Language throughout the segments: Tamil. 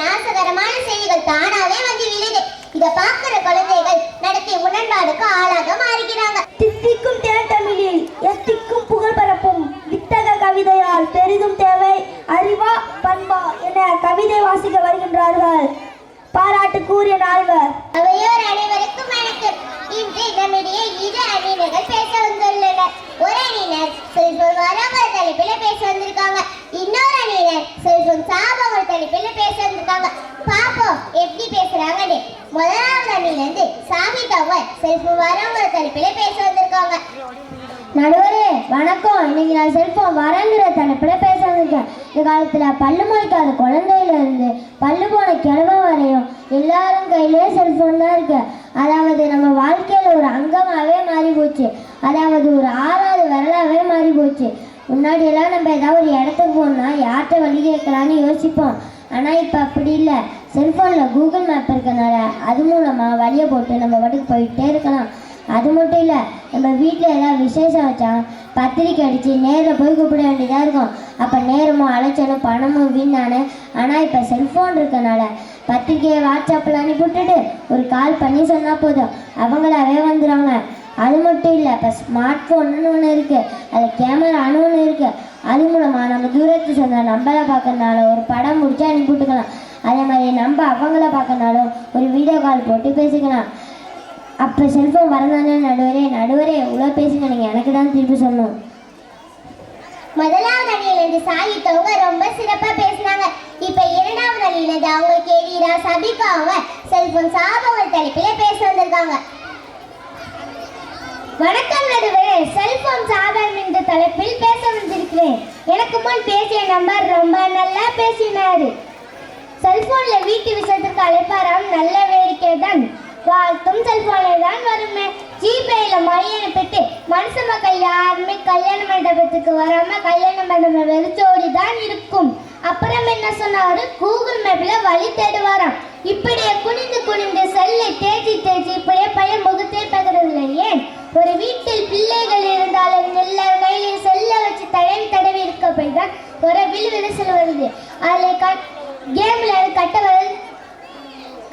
நாசகரமான செய்திகள் தானாவே வந்து விழுது. இதை பார்க்கிற குழந்தைகள் நடத்திய முரண்பாடுக்கு ஆளாக மாறுகிறாங்க. தித்திக்கும் தேட்டமிழில் எத்திக்கும் புகழ் பரப்பும் வித்தக கவிதையால் பெரிதும் தேவை அறிவா பண்பா என கவிதை வாசிக்க வருகின்றார்கள் பாராட்டு கூறிய நால்வர் அவையோர் அனைவருக்கும் வணக்கம் இன்று நம்மிடையே இரு அணியினர்கள் பேச வந்துள்ளனர் ஒரு அணியினர் செல்வம் வராமல் தலைப்பில் பேச வந்திருக்காங்க இன்னொரு அணியினர் செல்வம் சாபங்கள் தலைப்பில் பேச வந்திருக்காங்க பாப்போம் எப்படி முதலாம் முதலாவது சாகித் அவர் செல்வம் வரவங்க தலைப்பில் பேச வந்திருக்காங்க. நடுவரே வணக்கம். இன்னைக்கு நான் செல்ஃபோன் வரங்கிற தலைப்பில் பேச வந்திருக்கேன். இந்த காலத்தில் பல்லு முளைக்காத குழந்தையில இருந்து பல்லு போன கிழமை வரையும் எல்லாரும் கையிலே செல்ஃபோன் தான் இருக்கு. அதாவது நம்ம வாழ்க்கையில் ஒரு அங்கமாகவே மாறி போச்சு அதாவது ஒரு ஆறாவது வரலாகவே மாறி போச்சு முன்னாடி எல்லாம் நம்ம ஏதாவது ஒரு இடத்துக்கு போகணும்னா யார்கிட்ட வழி கேட்கலான்னு யோசிப்போம். ஆனால் இப்போ அப்படி இல்லை. செல்ஃபோனில் கூகுள் மேப் இருக்கனால அது மூலமாக வழியை போட்டு நம்ம பாட்டுக்கு போயிட்டே இருக்கலாம். அது மட்டும் இல்லை நம்ம வீட்டில் ஏதாவது விசேஷம் வச்சா பத்திரிக்கை அடித்து நேரில் போய் கூப்பிட வேண்டியதாக இருக்கும். அப்போ நேரமும் அலைச்சலும் பணமும் வீணானு. ஆனால் இப்போ செல்ஃபோன் இருக்கனால பத்திரிக்கையை வாட்ஸ்அப்பில் அனுப்பி விட்டுட்டு ஒரு கால் பண்ணி சொன்னால் போதும். அவங்களாவே வந்துடுவாங்க அது மட்டும் இல்லை இப்போ ஸ்மார்ட் ஃபோன்னு ஒன்று இருக்குது அது கேமரான்னு ஒன்று இருக்குது அது மூலமாக நம்ம தூரத்து சொன்ன நம்மளை பார்க்கறதுனால ஒரு படம் முடிச்சு அனுப்பி விட்டுக்கலாம் அதே மாதிரி நம்ம அவங்கள பார்க்கனாலும் ஒரு வீடியோ கால் போட்டு பேசிக்கலாம். அப்போ செல்ஃபோன் வரதானே நடுவரே நடுவரே இவ்வளோ பேசுங்க. நீங்கள் எனக்கு தான் திருப்பி சொல்லணும். முதலாவது அணியிலிருந்து சாகித்தவங்க ரொம்ப சிறப்பாக பேசினாங்க. இப்போ இரண்டாவது அணியிலிருந்து அவங்க கேவீரா சபிகா அவங்க செல்போன் சாபங்கள் தலைப்பில பேச வந்திருக்காங்க. வணக்கம் நடுவரே. செல்போன் சாதனம் என்ற தலைப்பில் பேச வந்திருக்கிறேன். எனக்கு முன் பேசிய நம்பர் ரொம்ப நல்லா பேசினாரு. செல்போன்ல வீட்டு விஷயத்துக்கு அழைப்பாராம். நல்ல வேடிக்கை தான். வாழ்த்தும் செல்போனே தான் வருமே. ஜிபேல மணி அனுப்பிட்டு மனுஷ மக்கள் யாருமே கல்யாண மண்டபத்துக்கு வராம கல்யாண மண்டபம் வெறிச்சோடி தான் இருக்கும். அப்புறம் என்ன சொன்னாரு? கூகுள் மேப்ல வழி தேடுவாராம். இப்படியே குனிந்து குனிந்து செல்லை தேய்ச்சி தேய்ச்சி இப்படியே பையன் முகத்தே பகிறதில்லை ஏன்? ஒரு வீட்டில் பிள்ளைகள் இருந்தாலும் எல்லார் கையிலையும் செல்ல வச்சு தடவி தடவி இருக்க போய் தான் ஒரு வில் விரிசல் வருது அதில் கட் கேம்ல கட்டவள்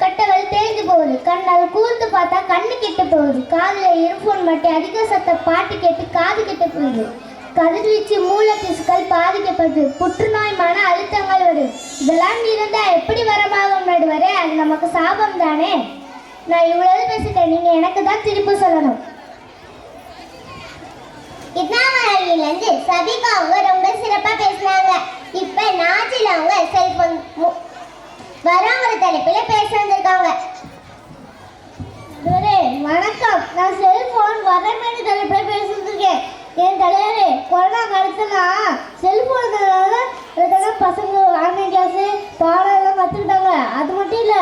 கட்டவள் தேய்ந்து போகுது. கண்ணால் கூர்ந்து பார்த்தா கண்ணு கெட்டு போகுது. காதில் இயர்ஃபோன் மட்டும் அதிக சத்த பாட்டு கேட்டு காது கெட்டு போகுது. கதிர்வீச்சு மூல திசுக்கள் பாதிக்கப்படுது. புற்றுநோய் மன அழுத்தங்கள் வரும். இதெல்லாம் இருந்தா எப்படி வரமாகும் நடுவரே? அது நமக்கு சாபம் தானே? நான் இவ்வளவு பேசிட்டேன். நீங்க எனக்கு தான் திருப்பி சொல்லணும். இரண்டாவது சபிகா அவங்க ரொம்ப சிறப்பா பேசினாங்க. செல்போன் வரமேனு பேசிட்டு பேசிட்டுருக்கேன் என் தலைவரே கொரோனா காலத்துல செல்போனுனால பசங்க ஆன்லைன் கிளாஸு பாடம் எல்லாம் கற்றுக்கிட்டாங்க அது மட்டும் இல்லை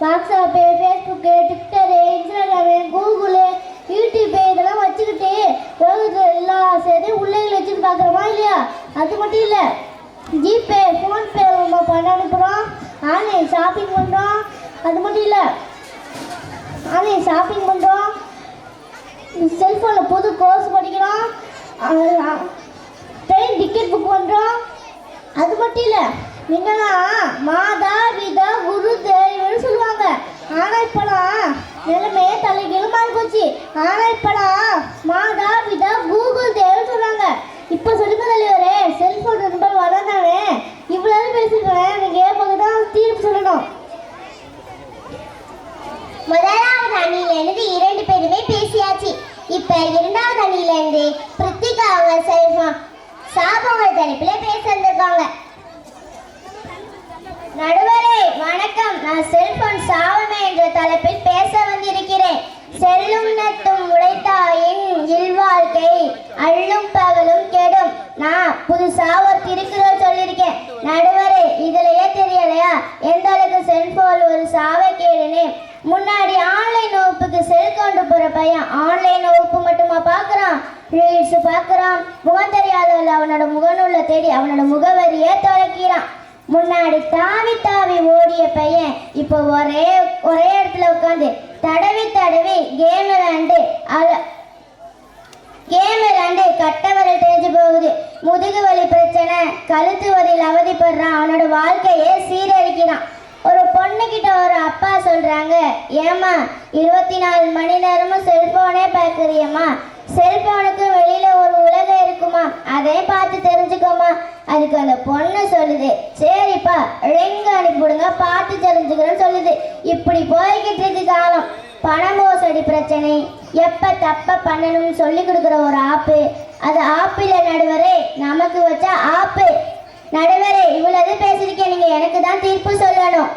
WhatsApp Facebook Twitter Instagram Google YouTube இதெல்லாம் வச்சுக்கிட்டு உலகத்தில் எல்லா சேர்த்து உள்ளே வச்சுட்டு பார்க்குறோமா இல்லையா? அது மட்டும் இல்லை ஜிபே ஃபோன்பே நம்ம பணம் அனுப்புகிறோம் ஆன்லைன் ஷாப்பிங் பண்ணுறோம் அது மட்டும் இல்லை ஆன்லைன் ஷாப்பிங் பண்ணுறோம் செல்ஃபோனில் புது கோர்ஸ் படிக்கிறோம் ட்ரெயின் டிக்கெட் புக் பண்ணுறோம் அது மட்டும் இல்லை முன்னெல்லாம் மாதா பிதா குரு தேவன்னு சொல்லுவாங்க. ஆனால் இப்போலாம் நிலைமையே தலைகீழ் மாறி போச்சு. ஆனால் இப்போலாம் மாதா பிதா கூகுள் தேவன்னு சொல்கிறாங்க இப்போ சொல்லுங்க தலைவரே செல்ஃபோன் நம்பர் வரதானே இவ்வளோ பேசிக்கிறேன் நீங்கள் பக்கம் தான் தீர்ப்பு சொல்லணும் முதலாவது அணியிலிருந்து இரண்டு பேருமே பேசியாச்சு இப்ப இரண்டாவது அணியிலிருந்து பிரித்திகா அவங்க செல்போன் சாபங்கள் தலைப்பில பேச வந்திருக்காங்க. நடுவரே வணக்கம். நான் செல்போன் சாவமே என்ற தலைப்பில் பேச வந்திருக்கிறேன். செல்லும் நட்டும் உழைத்தாயின் இல்வாழ்க்கை அள்ளும் பகலும் கெடும். நான் புதுசா ஒரு திருக்குறள் சொல்லியிருக்கேன். நடுவரே இதுலயே தெரியலையா? எந்த அளவுக்கு செல்போன் ஒரு சாவை கேடுனே முன்னாடி வகுப்புக்கு செல் கொண்டு போற பையன் ஆன்லைன் வகுப்பு மட்டுமா பாக்குறான் ரீல்ஸ் பாக்குறான் முகம் தெரியாதவள் அவனோட முகநூலை தேடி அவனோட முகவரியை தொலைக்கிறான் முன்னாடி தாவி தாவி ஓடிய பையன் இப்போ ஒரே ஒரே இடத்துல உட்காந்து தடவி தடவி கேம் விளாண்டு அல கேம் விளையாண்டு கட்ட வரல் தேஞ்சு போகுது. முதுகு வலி பிரச்சனை கழுத்து வலியில் அவதிப்படுறான். அவனோட வாழ்க்கையை சீரழிக்கிறான். ஒரு பொண்ணுக்கிட்ட ஒரு அப்பா சொல்றாங்க ஏமா இருபத்தி நாலு மணி நேரமும் செல்போனே பார்க்குறியம்மா செல்போனுக்கு வெளியில ஒரு உலகம் இருக்குமா? அதே பார்த்து தெரிஞ்சுக்கோமா அதுக்கு அந்த பொண்ணு சொல்லுது சரிப்பா ரிங் அனுப்பிவிடுங்க பார்த்து தெரிஞ்சுக்கிறேன்னு சொல்லுது. இப்படி போய்கிட்டு இருக்கு காலம். பண மோசடி பிரச்சனை. எப்ப தப்ப பண்ணணும்னு சொல்லி கொடுக்குற ஒரு ஆப்பு. அது ஆப்பில நடுவரே நமக்கு வச்சா ஆப்பு. நடுவரே இவ்வளவு பேசிருக்கேன் நீங்க எனக்கு தான் தீர்ப்பு சொல்லணும்.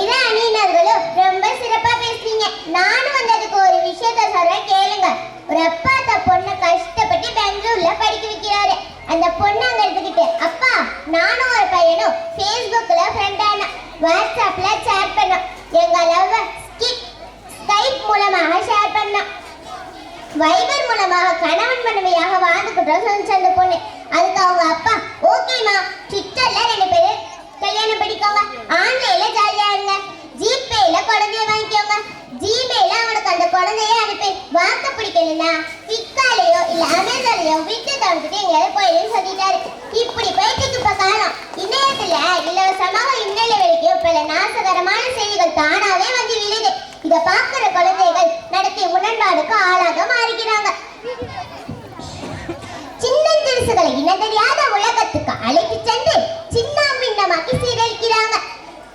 இரு அணியினர்களும் ரொம்ப சிறப்பா பேசுறீங்க நானும் வந்ததுக்கு ஒரு விஷயத்த சொல்ல கேளுங்க. ஒரு அப்பா அந்த பொண்ணை கஷ்டப்பட்டு பெங்களூர்ல படிக்க வைக்கிறாரு. அந்த பொண்ணு அங்க எடுத்துக்கிட்டு அப்பா நானும் ஒரு பையனும் ஃபேஸ்புக்ல ஃப்ரெண்ட் ஆனோம் வாட்ஸ்அப்ல சேட் பண்ணோம். எங்க லவ் ஸ்கிப் ஸ்கைப் மூலமாக ஷேர் பண்ணோம் வைபர் மூலமாக கணவன் மனைவியாக வாழ்ந்துக்கிட்டோம் சொல்லிச்சு அந்த பொண்ணு. அதுக்கு அவங்க அப்பா ஓகேமா ட்விட்டர்ல ரெண்டு பேரும் கல்யாணம் பண்ணிக்கோங்க. ஆன்லைன்ல ஜாலியா இருங்க. ஜிபேல குழந்தைய வாங்கிக்கோங்க. ஜிமெயில அவனுக்கு அந்த குழந்தைய அனுப்பி வாக்க பிடிக்கலனா ஃபிளிப்கார்ட்லயோ இல்ல அமேசான்லயோ விட்டு தவிர்த்துட்டு எங்கேயாவது போயிடுன்னு சொல்லிட்டாரு. இப்படி போயிட்டு இப்ப காலம். இணையத்துல இலவசமாக இன்னல வரைக்கும் பல நாசகரமான செய்திகள் தானாவே வந்து விழுது. இதை பார்க்கிற குழந்தைகள் நடத்திய முரண்பாடுக்கு ஆளாக மாறுகிறாங்க. சின்னஞ்சிறுசுகளை இனந்தெரியாத உலகத்துக்கு அழைத்து சென்று சின்ன பின்னமாக்கி சீரழிக்கிறாங்க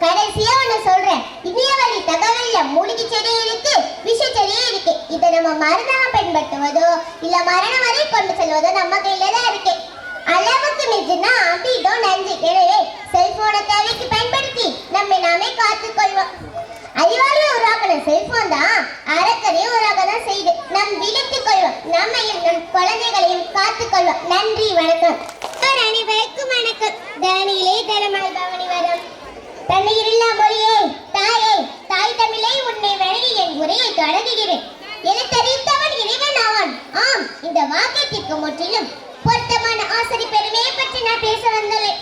கடைசியா ஒண்ணு சொல்றேன். இணையவழி தகவல்ல மூலிகை செடி இருக்கு விஷ செடி இருக்கு. இதை நம்ம மருந்தாக பயன்படுத்துவதோ இல்ல மரணம் வரை கொண்டு செல்வதோ நம்ம கையில தான் இருக்கு. அளவுக்கு மிஞ்சினா அம்பிடும் நன்றி எனவே செல்போனை தேவைக்கு பயன்படுத்தி நம்மை நாமே காத்துக்கொள்வோம். அறிவாளியை உருவாக்கின செல்போன் தான் அறக்கரையும் உருவாக்க தான் நம் விழித்துக் கொள்வோம். நம்மையும் நம் குழந்தைகளையும் காத்துக்கொள்வோம் நன்றி வணக்கம். அனைவருக்கும் வணக்கம். தரணியிலே தரமாய் பவனி வரம். தண்ணீரில்லா மொழியே தாயே தாய் தமிழே உன்னை வழங்கி என் உரையை தொடங்குகிறேன். எழுத்தறிவித்தவன் இறைவன் ஆவான். ஆம் இந்த வாக்கியத்திற்கு முற்றிலும் பொருத்தமான ஆசிரி பெருமையை பற்றி நான் பேச வந்துள்ளேன்.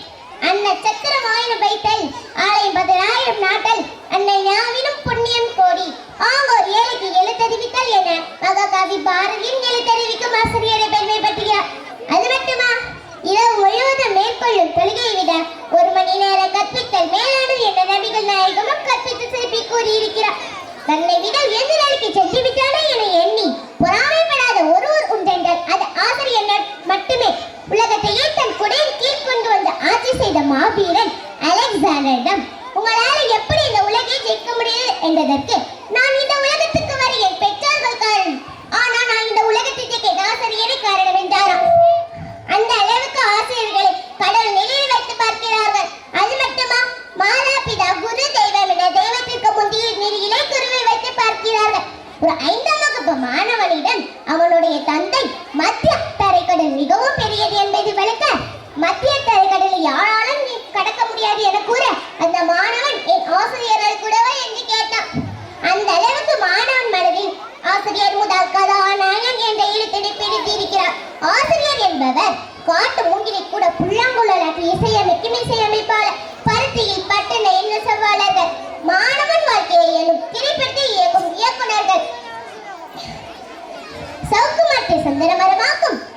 அன்ன சத்திரம் ஆயிரம் வைத்தல் ஆலயம் பதினாயிரம் நாட்டல் அன்னை யாவினும் புண்ணியம் கோடி ஆங்கோர் ஏழைக்கு எழுத்தறிவித்தல் என மகாகவி பாரதியின் எழுத்தறிவிக்கும் ஆசிரியரை பெருமை பற்றியார் அது மட்டுமா? இரவு முழுவதும் மேற்கொள்ளும் தொழுகையை விட ஒரு மணி நேரம் கற்பித்தல் மேலானது என்ற நபிகள் நாயகமும் கற்பித்து சிறப்பி கூறியிருக்கிறார். தன்னை விட எந்த வேலைக்கு சென்று விட்டானோ என எண்ணி பொறாமைப்படாத ஒருவர் உண்டென்றால் அது ஆசிரியர் மட்டுமே. உலகத்தையே தன் குடையின் கீழ் கொண்டு வந்து ஆட்சி செய்த மாவீரன் அலெக்சாண்டரிடம் உங்களால் எப்படி இந்த கேட்க முடியாது என்பதற்கு நான் இந்த സുന്ദരമരമാക്കും.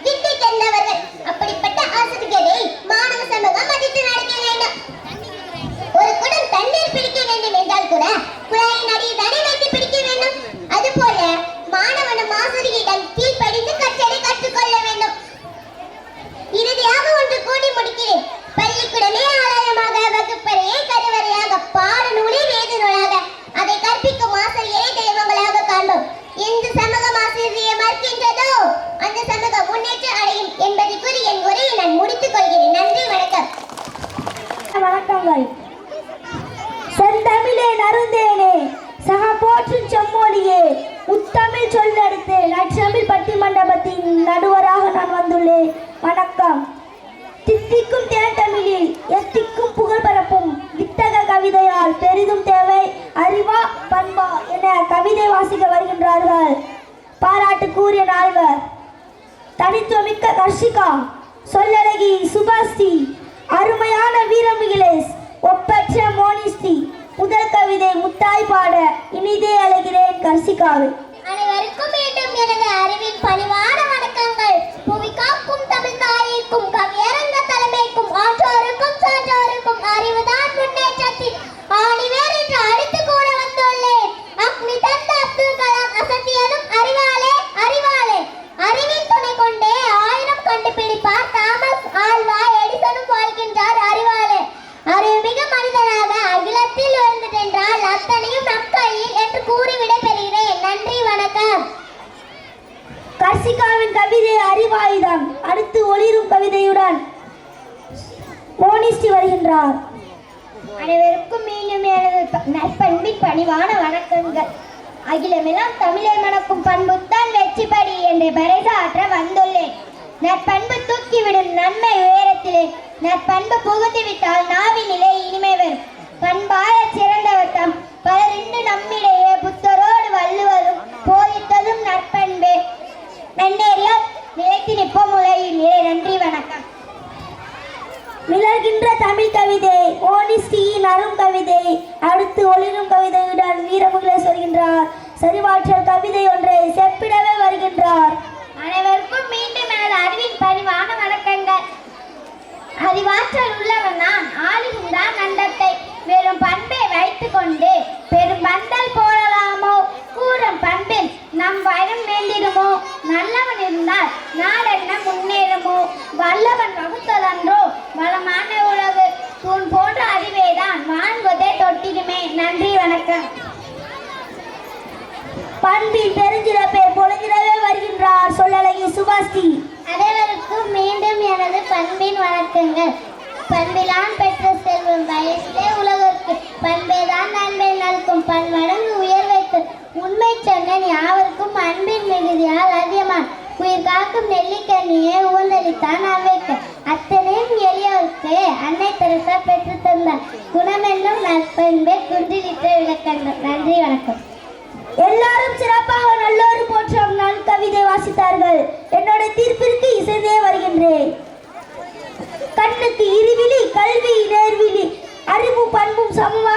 ஹர்ஷிகா சொல்லழகி சுபாஸ்தி அருமையான வீரமிகிலேஷ் ஒப்பற்ற மோனிஸ்தி முதல் கவிதை முத்தாய் பாட இனிதே அழகிறேன் கர்ஷிகாவை அனைவருக்கும் மீண்டும் எனது அறிவின் பணிவான வணக்கங்கள். புவி தமிழ் தாயிற்கும் கவியரங்க தலைமைக்கும் ஆற்றோருக்கும் சான்றோருக்கும் அறிவாயுதம் அடுத்து ஒளிரும் கவிதையுடன் மோனிஸ்டி வருகின்றார் அனைவருக்கும் மீண்டும் எனது ப- நற்பண்பின் பணிவான வணக்கங்கள். அகிலமெல்லாம் தமிழை மணக்கும் பண்புத்தான் வெற்றிப்படி என்று பறைசாற்ற வந்துள்ளேன். நற்பண்பு தூக்கிவிடும் நன்மை உயரத்திலே நற்பண்பு புகுந்து விட்டால் நாவினிலே இனிமை வரும் பண்பாய சிறந்தவர் தம் பலரின்று நம்மிடையே புத்தரோடு வள்ளுவரும் போதித்ததும் நற்பண்பே. நன்னேறியால் நிலைத்து நிற்போம் உலகின் நிலை. நன்றி வணக்கம். மிளர்கின்ற தமிழ் கவிதை ஓனிஸ்டியின் அரும் கவிதை. அடுத்து ஒளிரும் கவிதையுடன் வீரமுகிலை சொல்கின்றார். சரிவாற்றல் கவிதை ஒன்றை செப்பிடவே வருகின்றார். அனைவருக்கும் மீண்டும் எனது அறிவின் பணிவான வணக்கங்கள். அறிவாற்றல் உள்ளவன் நான் ஆளுகின்றான் அண்டத்தை வெறும் பண்பை வைத்துக்கொண்டு பெரும் பந்தல் போடலாமோ? கூறும் பண்பில் நம் வயம் வேண்டிடுமோ? நல்லவன் இருந்தால் நாடென்ன முன்னேறுமோ? வல்லவன் வகுத்ததன்றோ? வளமான உலகு உன் போன்ற அறிவேதான் வாழ்வதே தொட்டிடுமே நன்றி வணக்கம். பண்பின் பெருஞ்சிறப்பை பொழுதிடவே வருகின்றார் சொல்லலகி சுபாஸ்தி அனைவருக்கும் மீண்டும் எனது பண்பின் வணக்கங்கள். பண்பிலான் பெற்ற செல்வம் வயசிலே உலகிற்கு பண்பேதான் நன்மை நல்கும் பன்மடங்கு காக்கும் நெல்லிக்கண்ணியை ஊந்தளித்தான் அவைக்கு. அத்தனையும் எளியவருக்கு அன்னை தெரசா பெற்று தந்தார் குணமென்னும் நற்பண்பே குன்றிலிட்ட விளக்கங்கள் நன்றி வணக்கம். எல்லாரும் சிறப்பாக நல்லோரும் போற்றம் நான் கவிதை வாசித்தார்கள். என்னோட தீர்ப்பிற்கு இசைந்தே வருகின்றேன். கண்ணுக்கு இருவிழி கல்வி நேர்விழி அறிவு பண்பும் சமமாக